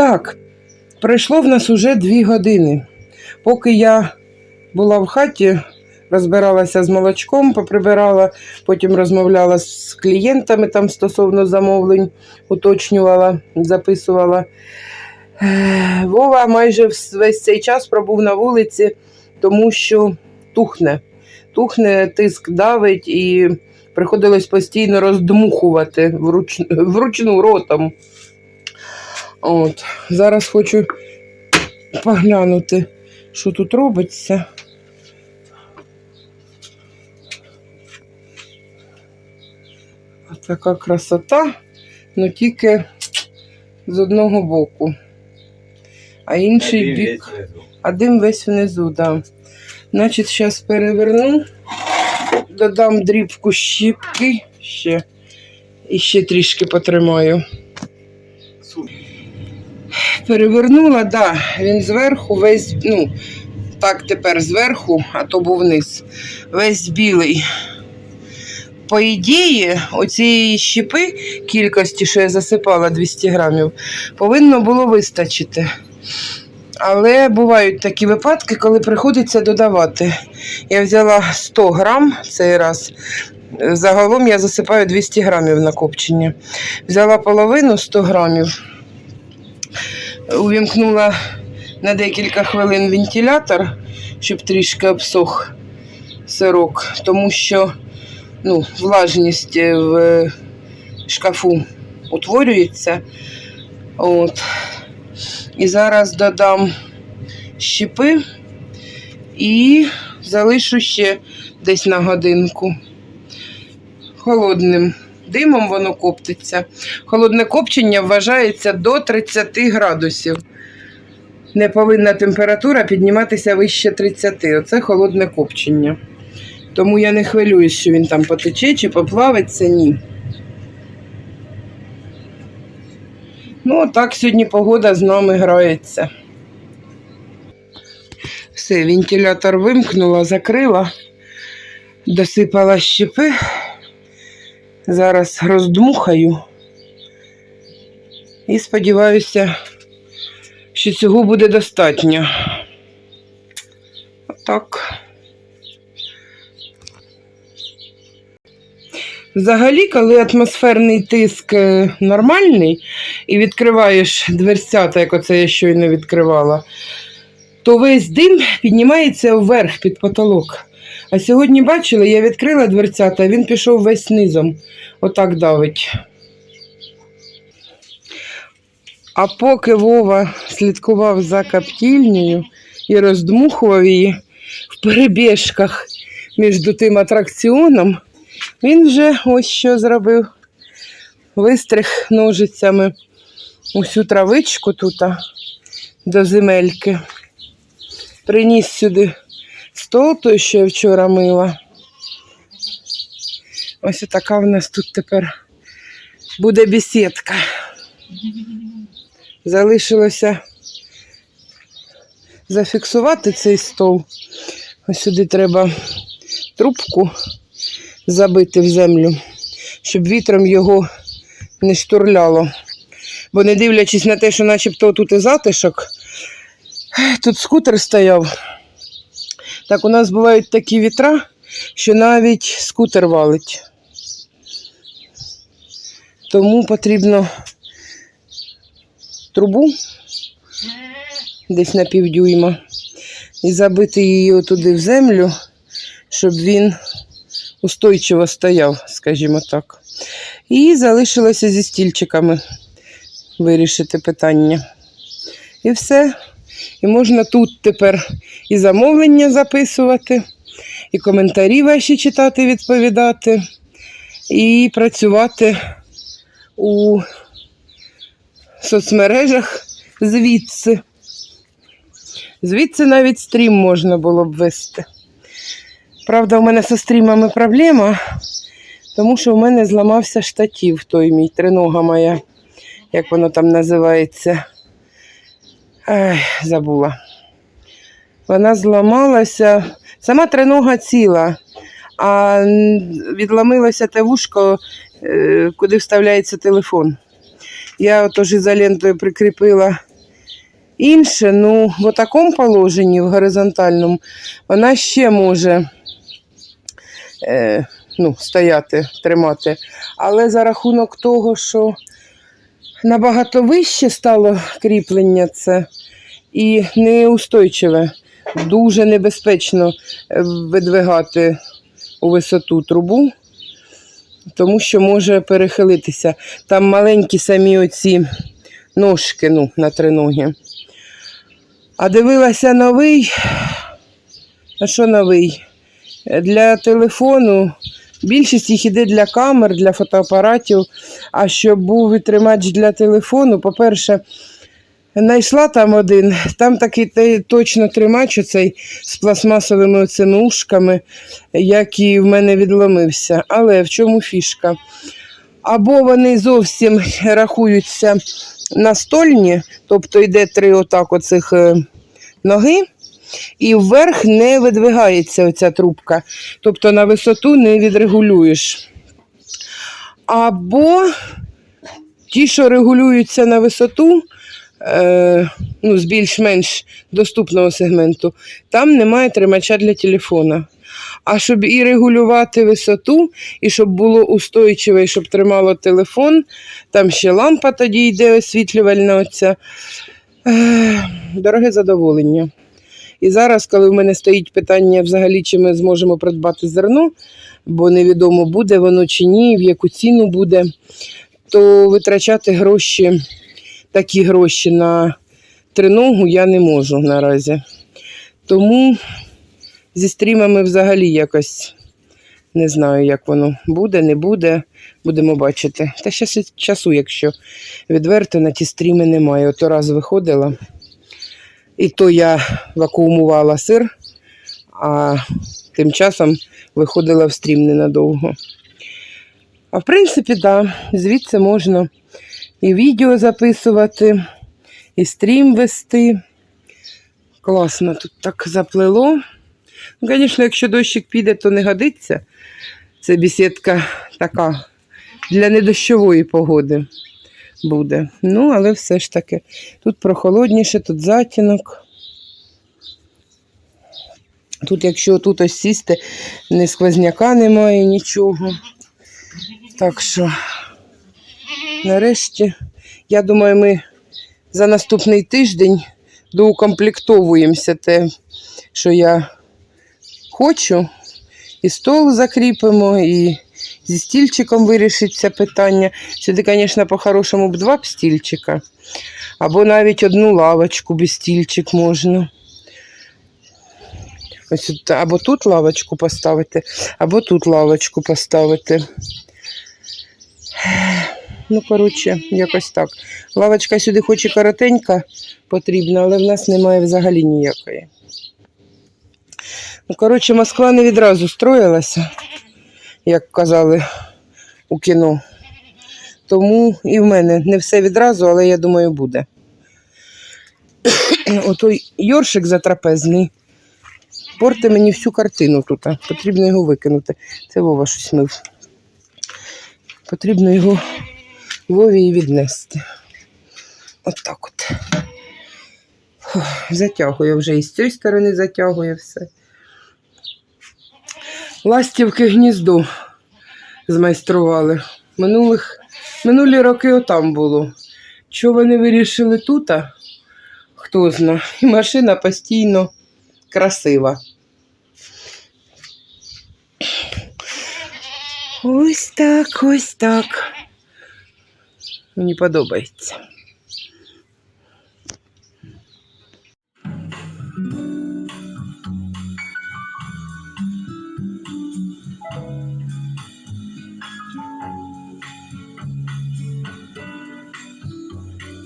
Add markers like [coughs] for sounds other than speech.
Так, пройшло в нас уже дві години. Поки я була в хаті, розбиралася з молочком, поприбирала, потім розмовляла з клієнтами там стосовно замовлень, уточнювала, записувала. Вова майже весь цей час пробув на вулиці, тому що тухне. Тухне, тиск давить і приходилось постійно роздмухувати вруч... вручну ротом. От. Зараз хочу поглянути, що тут робиться. Така красота, ну тільки з одного боку. А інший бік. А дим весь внизу, да. Значить, зараз переверну, додам дрібку щіпки ще. І ще трішки потримаю. Перевернула, да, він зверху весь, ну, так тепер зверху, а то був вниз. Весь білий. По ідеї, оцієї щепи кількості, що я засипала 200 грамів, повинно було вистачити. Але бувають такі випадки, коли приходиться додавати. Я взяла 100 грам цей раз. Загалом я засипаю 200 грамів на копчення. Взяла половину 100 грамів увімкнула на декілька хвилин вентилятор, щоб трішки обсох сирок, тому що ну, влажність е, в шкафу утворюється. От. І зараз додам щепи і залишу ще десь на годинку. Холодним димом воно коптиться. Холодне копчення вважається до 30 градусів. Не повинна температура підніматися вище 30. Оце холодне копчення. Тому я не хвилююсь, що він там потече чи поплавиться, ні. Ну, так сьогодні погода з нами грається. Все, вентилятор вимкнула, закрила, досипала щепи. Зараз роздмухаю і сподіваюся, що цього буде достатньо. Отак. Взагалі, коли атмосферний тиск е, нормальний і відкриваєш дверцята, як оце я щойно відкривала, то весь дим піднімається вверх під потолок. А сьогодні бачили, я відкрила дверцята, він пішов весь низом. Отак давить. А поки Вова слідкував за каптільнею і роздмухував її в перебіжках між тим атракціоном, він вже ось що зробив. Вистриг ножицями усю травичку тут до земельки. Приніс сюди стол той, що я вчора мила. Ось така в нас тут тепер буде бесідка. Залишилося зафіксувати цей стол. Ось сюди треба трубку забити в землю, щоб вітром його не штурляло. Бо не дивлячись на те, що начебто тут і затишок, тут скутер стояв. Так у нас бувають такі вітра, що навіть скутер валить. Тому потрібно трубу десь на півдюйма і забити її туди в землю, щоб він устойчиво стояв, скажімо так. І залишилося зі стільчиками вирішити питання. І все. І можна тут тепер і замовлення записувати, і коментарі ваші читати, відповідати, і працювати у соцмережах звідси. Звідси навіть стрім можна було б вести. Правда, у мене зі стрімами проблема, тому що в мене зламався штатів той мій тринога моя, як воно там називається. Ай, забула. Вона зламалася. Сама тринога ціла, а м, відломилося те вушко, е, куди вставляється телефон. Я отож ізолентою прикріпила інше, ну, в такому положенні, в горизонтальному, вона ще може е, ну, стояти, тримати. Але за рахунок того, що набагато вище стало кріплення це і неустойчиве, дуже небезпечно е, видвигати у висоту трубу, тому що може перехилитися. Там маленькі самі оці ножки ну, на триногі. А дивилася новий. А що новий? Для телефону. Більшість їх іде для камер, для фотоапаратів. А щоб був і тримач для телефону, по-перше, знайшла там один, там такий точно тримач оцей з пластмасовими цими ушками, який в мене відломився. Але в чому фішка? Або вони зовсім рахуються настольні, тобто йде три отак оцих е, ноги, і вверх не видвигається оця трубка. Тобто на висоту не відрегулюєш. Або ті, що регулюються на висоту, е, ну, з більш-менш доступного сегменту, там немає тримача для телефона. А щоб і регулювати висоту, і щоб було устойчиве, і щоб тримало телефон, там ще лампа тоді йде освітлювальна оця. Дороге задоволення. І зараз, коли в мене стоїть питання взагалі, чи ми зможемо придбати зерно, бо невідомо буде воно чи ні, в яку ціну буде, то витрачати гроші, такі гроші на триногу я не можу наразі. Тому зі стрімами взагалі якось не знаю, як воно буде, не буде. Будемо бачити. Та ще часу, якщо відверто, на ті стріми немає. Ото раз виходила. І то я вакуумувала сир, а тим часом виходила в стрім ненадовго. А в принципі, да, звідси можна і відео записувати, і стрім вести. Класно тут так заплело. Ну, звісно, якщо дощик піде, то не годиться. Це бесідка така для недощової погоди буде. Ну, але все ж таки. Тут прохолодніше, тут затінок. Тут, якщо тут ось сісти, ні сквозняка немає, нічого. Так що, нарешті, я думаю, ми за наступний тиждень доукомплектовуємося те, що я хочу. І стол закріпимо, і зі стільчиком вирішиться питання. Сюди, звісно, по-хорошому б два б стільчика. Або навіть одну лавочку без стільчик можна. Ось або тут лавочку поставити, або тут лавочку поставити. Ну, коротше, якось так. Лавочка сюди хоч і коротенька потрібна, але в нас немає взагалі ніякої. Ну, коротше, Москва не відразу строїлася, як казали у кіно. Тому і в мене не все відразу, але я думаю, буде. [coughs] Отой Йоршик затрапезний. Порти мені всю картину тут. Потрібно його викинути. Це Вова щось мив. Потрібно його Вові і віднести. От так от. Фух, Затягує вже і з цієї сторони затягує все. Ластівки гніздо змайстрували. Минулих, минулі роки отам було. Що вони вирішили тут? Хто зна. І машина постійно красива. Ось так, ось так. Мені подобається.